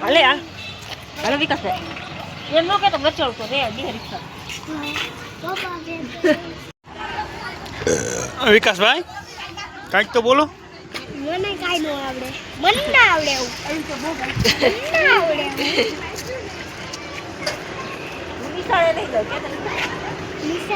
હાલે આ હાલો વિકાસભાઈ એમ ન કે તો વચ્ચે તો રે બે રિક્ષા વિકાસભાઈ કાંઈક તો બોલો. મને કાઈ ન આવડે. મને ના આવડે એવું. તો બહુ મને ના આવડે નિશાળે નહીં જાય કે નિશાળે